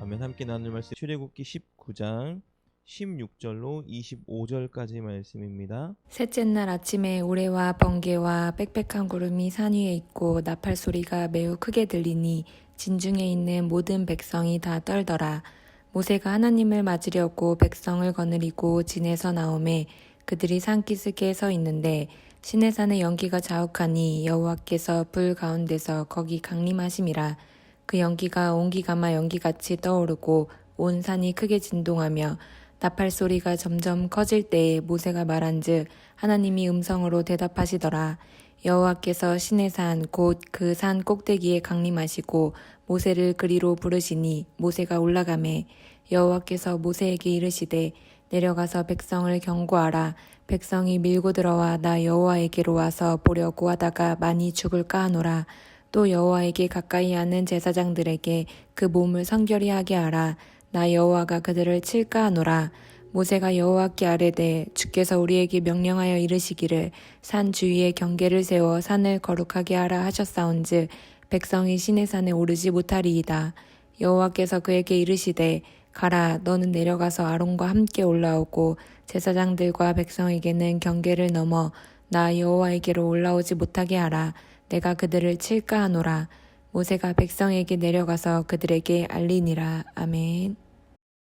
아멘. 함께 나눌 말씀 출애굽기 19장 16절로 25절까지 말씀입니다. 셋째 날 아침에 우레와 번개와 빽빽한 구름이 산 위에 있고 나팔 소리가 매우 크게 들리니 진중에 있는 모든 백성이 다 떨더라. 모세가 하나님을 맞으려고 백성을 거느리고 진에서 나오매 그들이 산기슭에 서 있는데 시내산의 연기가 자욱하니 여호와께서 불 가운데서 거기 강림하심이라. 그 연기가 온기가마 연기같이 떠오르고 온 산이 크게 진동하며 나팔 소리가 점점 커질 때에 모세가 말한즉 하나님이 음성으로 대답하시더라. 여호와께서 신의 산 곧 그 산 꼭대기에 강림하시고 모세를 그리로 부르시니 모세가 올라가매 여호와께서 모세에게 이르시되 내려가서 백성을 경고하라. 백성이 밀고 들어와 나 여호와에게로 와서 보려고 하다가 많이 죽을까 하노라 또 여호와에게 가까이 하는 제사장들에게 그 몸을 성결히 하게 하라. 나 여호와가 그들을 칠까 하노라. 모세가 여호와께 아뢰되 주께서 우리에게 명령하여 이르시기를 산 주위에 경계를 세워 산을 거룩하게 하라 하셨사온즉 백성이 시내 산에 오르지 못하리이다. 여호와께서 그에게 이르시되 가라 너는 내려가서 아론과 함께 올라오고 제사장들과 백성에게는 경계를 넘어 나 여호와에게로 올라오지 못하게 하라 내가 그들을 칠까 하노라 모세가 백성에게 내려가서 그들에게 알리니라 아멘.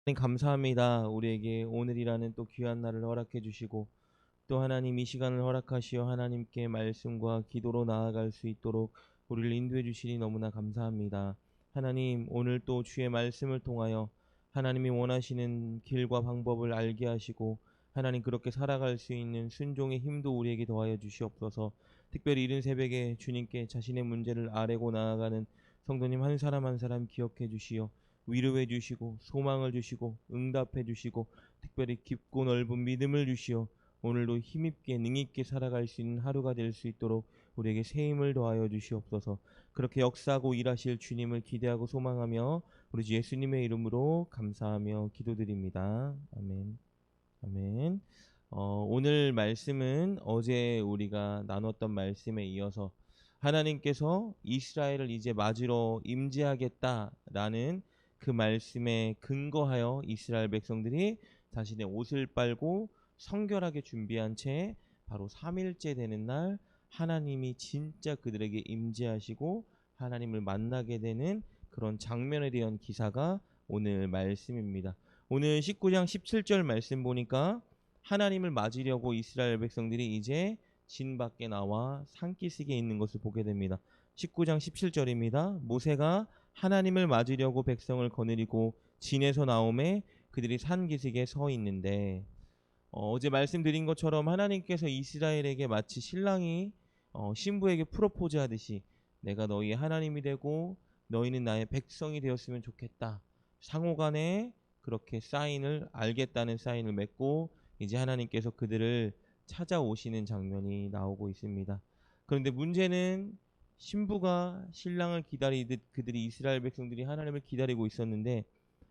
하나님 감사합니다. 우리에게 오늘이라는 또 귀한 날을 허락해 주시고 또 하나님 이 시간을 허락하시어 하나님께 말씀과 기도로 나아갈 수 있도록 우리를 인도해 주시니 너무나 감사합니다. 하나님 오늘 또 주의 말씀을 통하여 하나님이 원하시는 길과 방법을 알게 하시고 하나님 그렇게 살아갈 수 있는 순종의 힘도 우리에게 더하여 주시옵소서. 특별히 이른 새벽에 주님께 자신의 문제를 아뢰고 나아가는 성도님 한 사람 한 사람 기억해 주시어 위로해 주시고 소망을 주시고 응답해 주시고 특별히 깊고 넓은 믿음을 주시어 오늘도 힘있게 능있게 살아갈 수 있는 하루가 될 수 있도록 우리에게 새 힘을 더하여 주시옵소서. 그렇게 역사하고 일하실 주님을 기대하고 소망하며 우리 주 예수님의 이름으로 감사하며 기도드립니다. 아멘. 아멘. 어, 오늘 말씀은 어제 우리가 나눴던 말씀에 이어서 하나님께서 이스라엘을 이제 맞으러 임재하겠다라는 그 말씀에 근거하여 이스라엘 백성들이 자신의 옷을 빨고 성결하게 준비한 채 바로 3일째 되는 날 하나님이 진짜 그들에게 임재하시고 하나님을 만나게 되는 그런 장면에 대한 기사가 오늘 말씀입니다. 오늘 19장 17절 말씀 보니까 하나님을 맞으려고 이스라엘 백성들이 이제 진 밖에 나와 산기슭에 있는 것을 보게 됩니다. 19장 17절입니다. 모세가 하나님을 맞으려고 백성을 거느리고 진에서 나오매 그들이 산기슭에 서 있는데 어, 어제 말씀드린 것처럼 하나님께서 이스라엘에게 마치 신랑이 어, 신부에게 프로포즈 하듯이 내가 너희의 하나님이 되고 너희는 나의 백성이 되었으면 좋겠다. 상호간에 그렇게 사인을 알겠다는 사인을 맺고 이제 하나님께서 그들을 찾아오시는 장면이 나오고 있습니다. 그런데 문제는 신부가 신랑을 기다리듯 그들이 이스라엘 백성들이 하나님을 기다리고 있었는데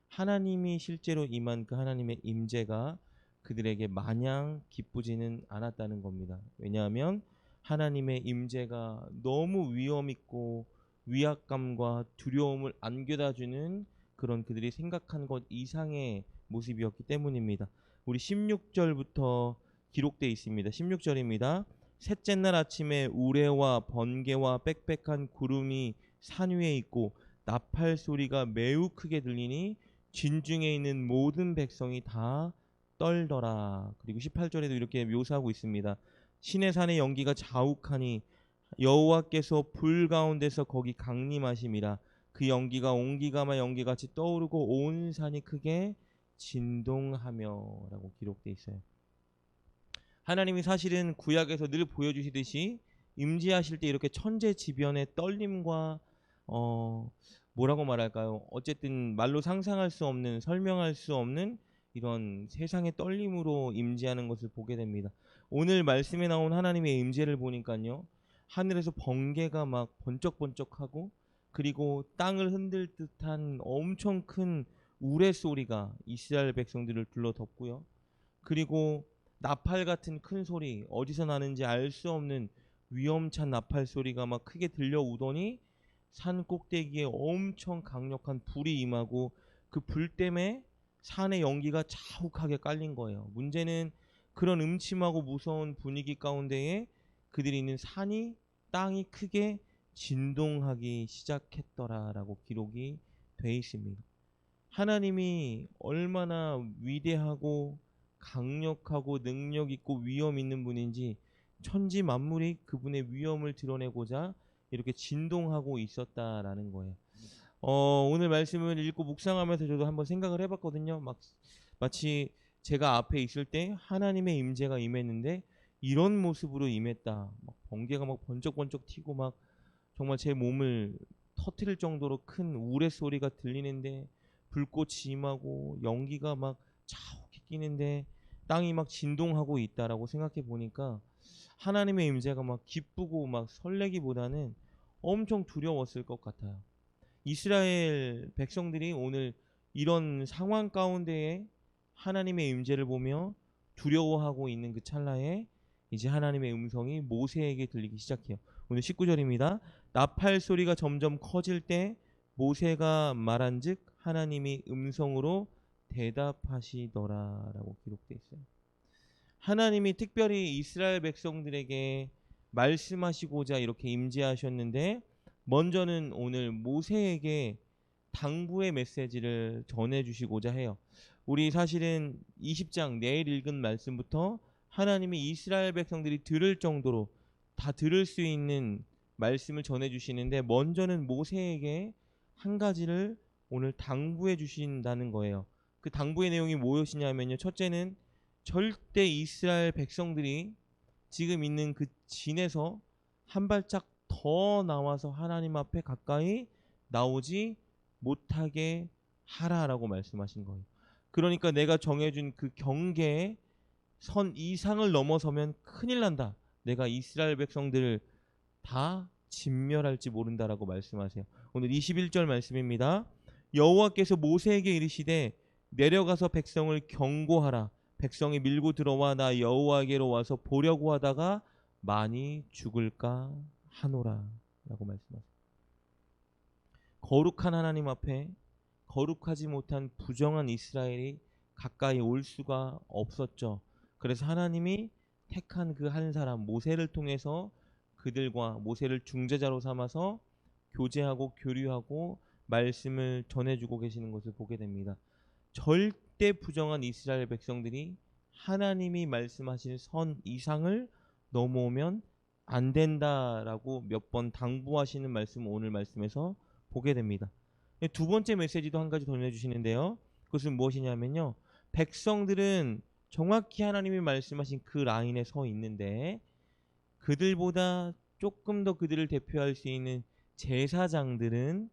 하나님이 실제로 임한 그 하나님의 임재가 그들에게 마냥 기쁘지는 않았다는 겁니다. 왜냐하면 하나님의 임재가 너무 위험 있고 위압감과 두려움을 안겨다 주는 그런 그들이 생각한 것 이상의 모습이었기 때문입니다. 우리 16절부터 기록되어 있습니다. 16절입니다. 셋째 날 아침에 우레와 번개와 빽빽한 구름이 산 위에 있고 나팔 소리가 매우 크게 들리니 진중에 있는 모든 백성이 다 떨더라. 그리고 18절에도 이렇게 묘사하고 있습니다. 신의 산의 연기가 자욱하니 여호와께서 불 가운데서 거기 강림하심이라 그 연기가 온기가마 연기같이 떠오르고 온 산이 크게 진동하며라고 기록돼 있어요. 하나님이 사실은 구약에서 늘 보여주시듯이 임재하실 때 이렇게 천재지변의 떨림과 어 뭐라고 말할까요? 어쨌든 말로 상상할 수 없는 설명할 수 없는 이런 세상의 떨림으로 임재하는 것을 보게 됩니다. 오늘 말씀에 나온 하나님의 임재를 보니까요. 하늘에서 번개가 막 번쩍번쩍하고 그리고 땅을 흔들 듯한 엄청 큰 우레 소리가 이스라엘 백성들을 둘러덮고요. 그리고 나팔 같은 큰 소리 어디서 나는지 알 수 없는 위험찬 나팔 소리가 막 크게 들려오더니 산 꼭대기에 엄청 강력한 불이 임하고 그 불 때문에 산의 연기가 자욱하게 깔린 거예요. 문제는 그런 음침하고 무서운 분위기 가운데에 그들이 있는 산이 땅이 크게 진동하기 시작했더라라고 기록이 돼 있습니다. 하나님이 얼마나 위대하고 강력하고 능력 있고 위엄 있는 분인지 천지 만물이 그분의 위엄을 드러내고자 이렇게 진동하고 있었다라는 거예요. 어, 오늘 말씀을 읽고 묵상하면서 저도 한번 생각을 해봤거든요. 막 마치 제가 앞에 있을 때 하나님의 임재가 임했는데 이런 모습으로 임했다. 막 번개가 막 번쩍번쩍 튀고 막 정말 제 몸을 터트릴 정도로 큰 우레 소리가 들리는데 불꽃이 임하고 연기가 막 자욱히 끼는데 땅이 막 진동하고 있다라고 생각해 보니까 하나님의 임재가 막 기쁘고 막 설레기보다는 엄청 두려웠을 것 같아요. 이스라엘 백성들이 오늘 이런 상황 가운데에 하나님의 임재를 보며 두려워하고 있는 그 찰나에 이제 하나님의 음성이 모세에게 들리기 시작해요. 오늘 19절입니다. 나팔 소리가 점점 커질 때 모세가 말한즉 하나님이 음성으로 대답하시더라라고 기록되어 있어요. 하나님이 특별히 이스라엘 백성들에게 말씀하시고자 이렇게 임재하셨는데 먼저는 오늘 모세에게 당부의 메시지를 전해 주시고자 해요. 우리 사실은 20장 내일 읽은 말씀부터 하나님이 이스라엘 백성들이 들을 정도로 다 들을 수 있는 말씀을 전해 주시는데 먼저는 모세에게 한 가지를 오늘 당부해 주신다는 거예요. 그 당부의 내용이 무엇이냐면요. 첫째는 절대 이스라엘 백성들이 지금 있는 그 진에서 한 발짝 더 나와서 하나님 앞에 가까이 나오지 못하게 하라라고 말씀하신 거예요. 그러니까 내가 정해준 그 경계의 선 이상을 넘어서면 큰일 난다. 내가 이스라엘 백성들을 다 진멸할지 모른다라고 말씀하세요. 오늘 21절 말씀입니다. 여호와께서 모세에게 이르시되 내려가서 백성을 경고하라. 백성이 밀고 들어와 나 여호와에게로 와서 보려고 하다가 많이 죽을까 하노라라고 말씀하세요. 거룩한 하나님 앞에 거룩하지 못한 부정한 이스라엘이 가까이 올 수가 없었죠. 그래서 하나님이 택한 그 한 사람 모세를 통해서 그들과 모세를 중재자로 삼아서 교제하고 교류하고 말씀을 전해주고 계시는 것을 보게 됩니다. 절대 부정한 이스라엘 백성들이 하나님이 말씀하신 선 이상을 넘어오면 안 된다라고 몇 번 당부하시는 말씀 오늘 말씀에서 보게 됩니다. 두 번째 메시지도 한 가지 전해주시는데요. 그것은 무엇이냐면요. 백성들은 정확히 하나님이 말씀하신 그 라인에 서 있는데 그들보다 조금 더 그들을 대표할 수 있는 제사장들은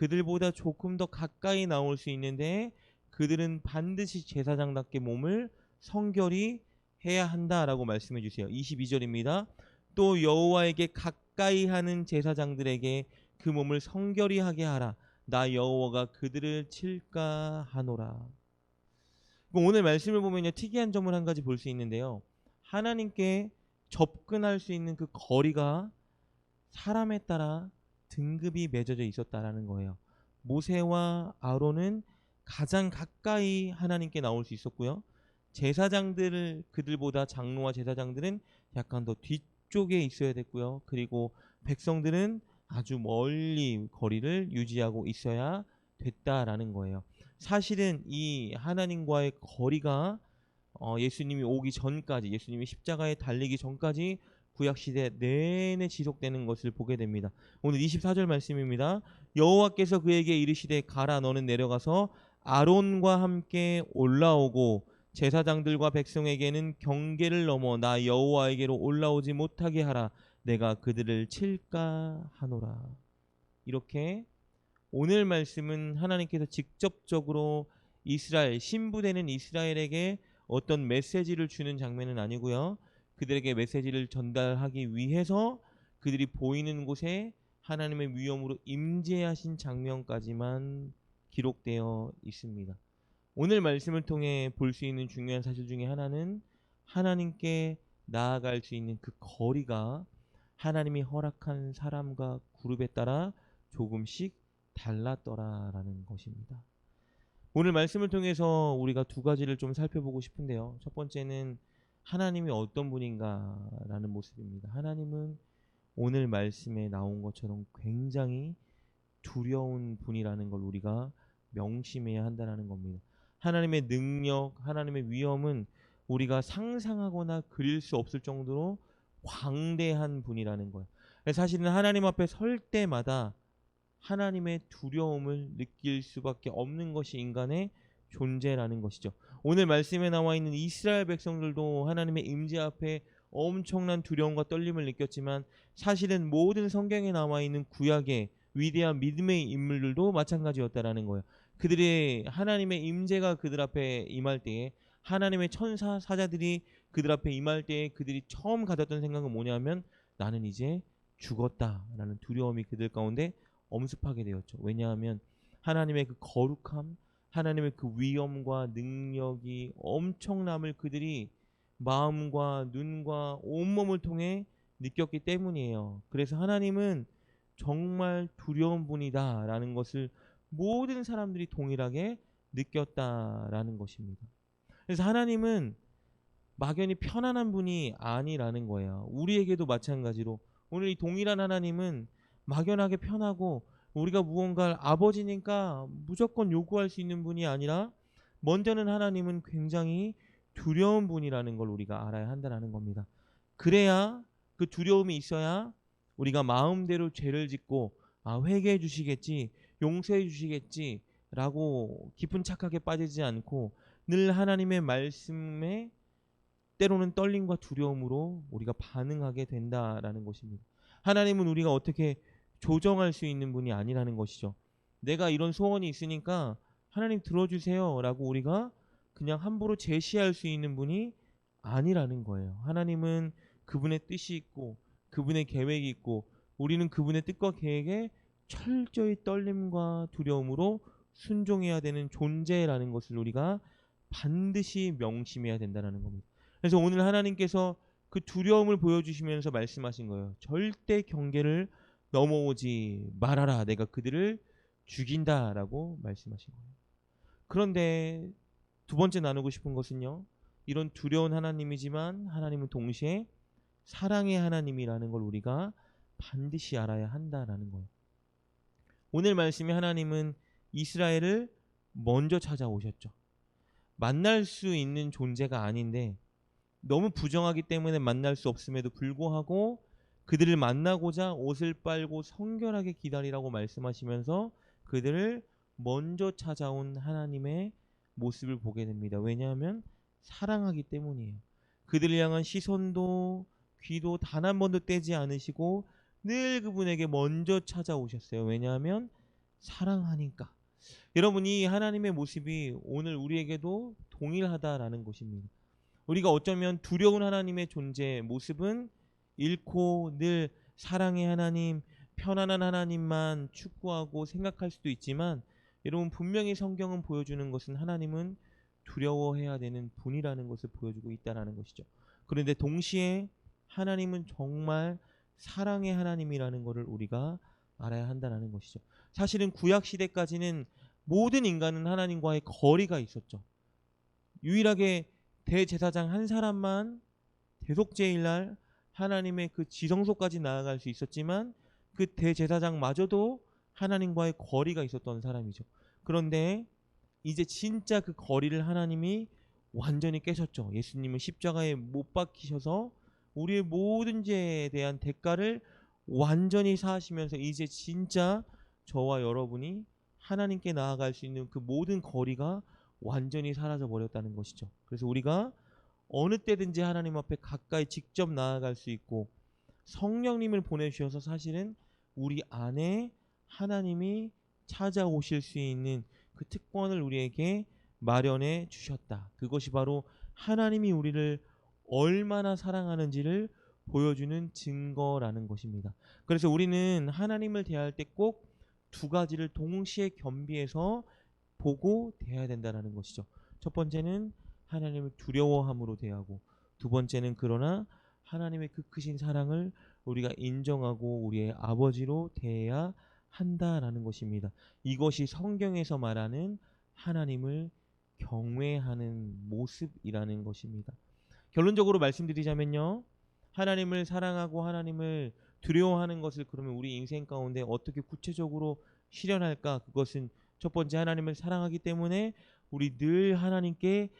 그들보다 조금 더 가까이 나올 수 있는데 그들은 반드시 제사장답게 몸을 성결히 해야 한다라고 말씀해 주세요. 22절입니다. 또 여호와에게 가까이 하는 제사장들에게 그 몸을 성결히 하게 하라. 나 여호와가 그들을 칠까 하노라. 오늘 말씀을 보면요 특이한 점을 한 가지 볼 수 있는데요. 하나님께 접근할 수 있는 그 거리가 사람에 따라 등급이 맺어져 있었다라는 거예요. 모세와 아론은 가장 가까이 하나님께 나올 수 있었고요. 제사장들을 그들보다 장로와 제사장들은 약간 더 뒤쪽에 있어야 됐고요. 그리고 백성들은 아주 멀리 거리를 유지하고 있어야 됐다라는 거예요. 사실은 이 하나님과의 거리가 어, 예수님이 오기 전까지 예수님이 십자가에 달리기 전까지 구약 시대 내내 지속되는 것을 보게 됩니다. 오늘 24절 말씀입니다. 여호와께서 그에게 이르시되 가라 너는 내려가서 아론과 함께 올라오고 제사장들과 백성에게는 경계를 넘어 나 여호와에게로 올라오지 못하게 하라 내가 그들을 칠까 하노라. 이렇게 오늘 말씀은 하나님께서 직접적으로 이스라엘 신부되는 이스라엘에게 어떤 메시지를 주는 장면은 아니고요. 그들에게 메시지를 전달하기 위해서 그들이 보이는 곳에 하나님의 위엄으로 임재하신 장면까지만 기록되어 있습니다. 오늘 말씀을 통해 볼 수 있는 중요한 사실 중에 하나는 하나님께 나아갈 수 있는 그 거리가 하나님이 허락한 사람과 그룹에 따라 조금씩 달랐더라라는 것입니다. 오늘 말씀을 통해서 우리가 두 가지를 좀 살펴보고 싶은데요. 첫 번째는 하나님이 어떤 분인가라는 모습입니다. 하나님은 오늘 말씀에 나온 것처럼 굉장히 두려운 분이라는 걸 우리가 명심해야 한다는 겁니다. 하나님의 능력, 하나님의 위엄은 우리가 상상하거나 그릴 수 없을 정도로 광대한 분이라는 거예요. 사실은 하나님 앞에 설 때마다 하나님의 두려움을 느낄 수밖에 없는 것이 인간의 존재라는 것이죠. 오늘 말씀에 나와 있는 이스라엘 백성들도 하나님의 임재 앞에 엄청난 두려움과 떨림을 느꼈지만 사실은 모든 성경에 나와 있는 구약의 위대한 믿음의 인물들도 마찬가지였다라는 거예요. 그들의 하나님의 임재가 그들 앞에 임할 때에 하나님의 천사 사자들이 그들 앞에 임할 때에 그들이 처음 가졌던 생각은 뭐냐면 나는 이제 죽었다라는 두려움이 그들 가운데 엄습하게 되었죠. 왜냐하면 하나님의 그 거룩함, 하나님의 그 위엄과 능력이 엄청남을 그들이 마음과 눈과 온몸을 통해 느꼈기 때문이에요. 그래서 하나님은 정말 두려운 분이다라는 것을 모든 사람들이 동일하게 느꼈다라는 것입니다. 그래서 하나님은 막연히 편안한 분이 아니라는 거예요. 우리에게도 마찬가지로 오늘 이 동일한 하나님은 막연하게 편하고 우리가 무언가를 아버지니까 무조건 요구할 수 있는 분이 아니라 먼저는 하나님은 굉장히 두려운 분이라는 걸 우리가 알아야 한다는 겁니다. 그래야 그 두려움이 있어야 우리가 마음대로 죄를 짓고 아 회개해 주시겠지 용서해 주시겠지 라고 깊은 착각에 빠지지 않고 늘 하나님의 말씀에 때로는 떨림과 두려움으로 우리가 반응하게 된다라는 것입니다. 하나님은 우리가 어떻게 조정할 수 있는 분이 아니라는 것이죠. 내가 이런 소원이 있으니까 하나님 들어주세요라고 우리가 그냥 함부로 제시할 수 있는 분이 아니라는 거예요. 하나님은 그분의 뜻이 있고 그분의 계획이 있고 우리는 그분의 뜻과 계획에 철저히 떨림과 두려움으로 순종해야 되는 존재라는 것을 우리가 반드시 명심해야 된다는 겁니다. 그래서 오늘 하나님께서 그 두려움을 보여주시면서 말씀하신 거예요. 절대 경계를 넘어오지 말아라. 내가 그들을 죽인다라고 말씀하신 거예요. 그런데 두 번째 나누고 싶은 것은요. 이런 두려운 하나님이지만 하나님은 동시에 사랑의 하나님이라는 걸 우리가 반드시 알아야 한다라는 거예요. 오늘 말씀에 하나님은 이스라엘을 먼저 찾아오셨죠. 만날 수 있는 존재가 아닌데 너무 부정하기 때문에 만날 수 없음에도 불구하고 그들을 만나고자 옷을 빨고 성결하게 기다리라고 말씀하시면서 그들을 먼저 찾아온 하나님의 모습을 보게 됩니다. 왜냐하면 사랑하기 때문이에요. 그들을 향한 시선도 귀도 단 한 번도 떼지 않으시고 늘 그분에게 먼저 찾아오셨어요. 왜냐하면 사랑하니까. 여러분 이 하나님의 모습이 오늘 우리에게도 동일하다라는 것입니다. 우리가 어쩌면 두려운 하나님의 존재 모습은 잃고 늘 사랑의 하나님, 편안한 하나님만 추구하고 생각할 수도 있지만 여러분 분명히 성경은 보여주는 것은 하나님은 두려워해야 되는 분이라는 것을 보여주고 있다라는 것이죠. 그런데 동시에 하나님은 정말 사랑의 하나님이라는 것을 우리가 알아야 한다는 것이죠. 사실은 구약 시대까지는 모든 인간은 하나님과의 거리가 있었죠. 유일하게 대제사장 한 사람만 대속제일 날 하나님의 그 지성소까지 나아갈 수 있었지만 그 대제사장마저도 하나님과의 거리가 있었던 사람이죠. 그런데 이제 진짜 그 거리를 하나님이 완전히 깨셨죠. 예수님은 십자가에 못 박히셔서 우리의 모든 죄에 대한 대가를 완전히 사하시면서 이제 진짜 저와 여러분이 하나님께 나아갈 수 있는 그 모든 거리가 완전히 사라져 버렸다는 것이죠. 그래서 우리가 어느 때든지 하나님 앞에 가까이 직접 나아갈 수 있고 성령님을 보내주셔서 사실은 우리 안에 하나님이 찾아오실 수 있는 그 특권을 우리에게 마련해 주셨다. 그것이 바로 하나님이 우리를 얼마나 사랑하는지를 보여주는 증거라는 것입니다. 그래서 우리는 하나님을 대할 때 꼭 두 가지를 동시에 겸비해서 보고 대해야 된다는 것이죠. 첫 번째는 하나님을 두려워함으로 대하고 두 번째는 그러나 하나님의 그 크신 사랑을 우리가 인정하고 우리의 아버지로 대해야 한다라는 것입니다. 이것이 성경에서 말하는 하나님을 경외하는 모습이라는 것입니다. 결론적으로 말씀드리자면요. 하나님을 사랑하고 하나님을 두려워하는 것을 그러면 우리 인생 가운데 어떻게 구체적으로 실현할까? 그것은 첫 번째 하나님을 사랑하기 때문에 우리 늘 하나님께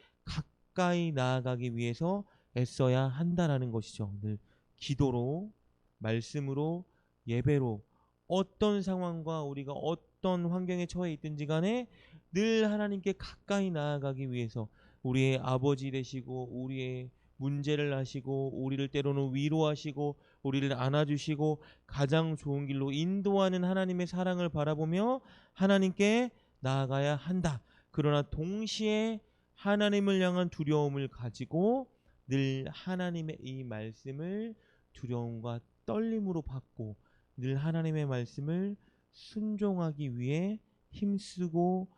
가까이 나아가기 위해서 애써야 한다라는 것이죠. 늘 기도로, 말씀으로, 예배로 어떤 상황과 우리가 어떤 환경에 처해 있든지 간에 늘 하나님께 가까이 나아가기 위해서 우리의 아버지 되시고 우리의 문제를 하시고 우리를 때로는 위로하시고 우리를 안아주시고 가장 좋은 길로 인도하는 하나님의 사랑을 바라보며 하나님께 나아가야 한다. 그러나 동시에 하나님을 향한 두려움을 가지고 늘 하나님의 이 말씀을 두려움과 떨림으로 받고 늘 하나님의 말씀을 순종하기 위해 힘쓰고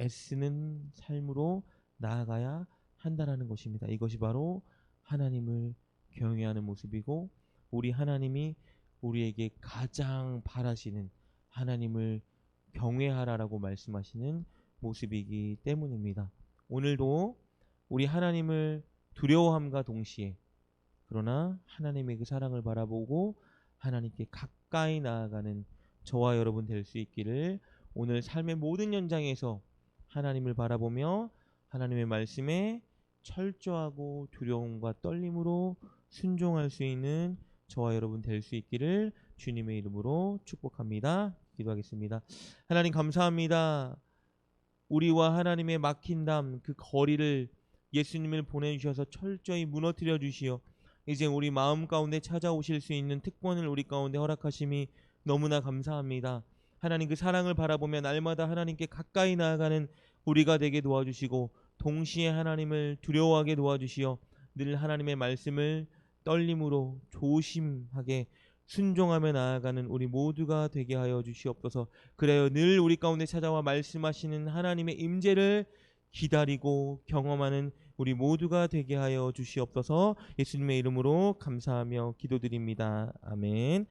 애쓰는 삶으로 나아가야 한다라는 것입니다. 이것이 바로 하나님을 경외하는 모습이고 우리 하나님이 우리에게 가장 바라시는 하나님을 경외하라라고 말씀하시는 모습이기 때문입니다. 오늘도 우리 하나님을 두려워함과 동시에 그러나 하나님의 그 사랑을 바라보고 하나님께 가까이 나아가는 저와 여러분 될 수 있기를 오늘 삶의 모든 현장에서 하나님을 바라보며 하나님의 말씀에 철저하고 두려움과 떨림으로 순종할 수 있는 저와 여러분 될 수 있기를 주님의 이름으로 축복합니다. 기도하겠습니다. 하나님 감사합니다. 우리와 하나님의 막힌 담 그 거리를 예수님을 보내주셔서 철저히 무너뜨려 주시어 이제 우리 마음 가운데 찾아오실 수 있는 특권을 우리 가운데 허락하심이 너무나 감사합니다. 하나님 그 사랑을 바라보며 날마다 하나님께 가까이 나아가는 우리가 되게 도와주시고 동시에 하나님을 두려워하게 도와주시어 늘 하나님의 말씀을 떨림으로 조심하게 순종하며 나아가는 우리 모두가 되게 하여 주시옵소서. 그래요 늘 우리 가운데 찾아와 말씀하시는 하나님의 임재를 기다리고 경험하는 우리 모두가 되게 하여 주시옵소서. 예수님의 이름으로 감사하며 기도드립니다. 아멘.